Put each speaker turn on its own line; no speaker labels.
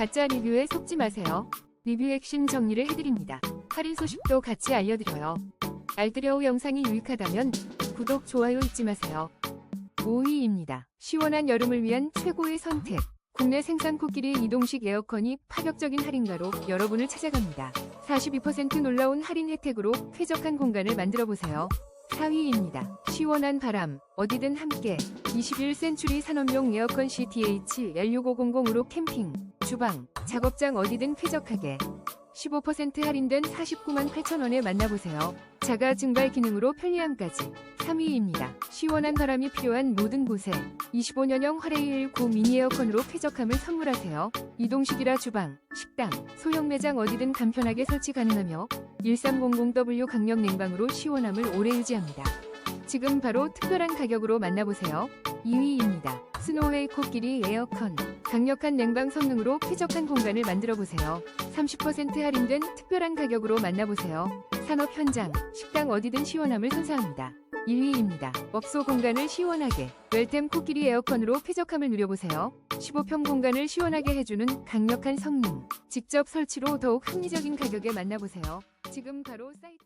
가짜 리뷰에 속지 마세요. 리뷰 핵심 정리를 해드립니다. 할인 소식도 같이 알려드려요. 알뜰여우 영상이 유익하다면 구독, 좋아요 잊지 마세요. 5위입니다. 시원한 여름을 위한 최고의 선택. 국내 생산 코끼리 이동식 에어컨이 파격적인 할인가로 여러분을 찾아갑니다. 42% 놀라운 할인 혜택으로 쾌적한 공간을 만들어 보세요. 4위입니다. 시원한 바람, 어디든 함께. 21센츄리 산업용 에어컨 CTH L6500으로 캠핑, 주방, 작업장 어디든 쾌적하게. 15% 할인된 49만 8천원에 만나보세요. 자가 증발 기능으로 편리함까지. 3위입니다. 시원한 바람이 필요한 모든 곳에 25년형 화레이 19 미니 에어컨으로 쾌적함을 선물하세요. 이동식이라 주방, 식당, 소형 매장 어디든 간편하게 설치 가능하며 1300W 강력 냉방으로 시원함을 오래 유지합니다. 지금 바로 특별한 가격으로 만나보세요. 2위입니다. 스노웨이 코끼리 에어컨. 강력한 냉방 성능으로 쾌적한 공간을 만들어 보세요. 30% 할인된 특별한 가격으로 만나보세요. 산업 현장, 식당 어디든 시원함을 선사합니다. 1위입니다. 업소 공간을 시원하게. 웰템 코끼리 에어컨으로 쾌적함을 누려보세요. 15평 공간을 시원하게 해주는 강력한 성능. 직접 설치로 더욱 합리적인 가격에 만나보세요. 지금 바로 사이트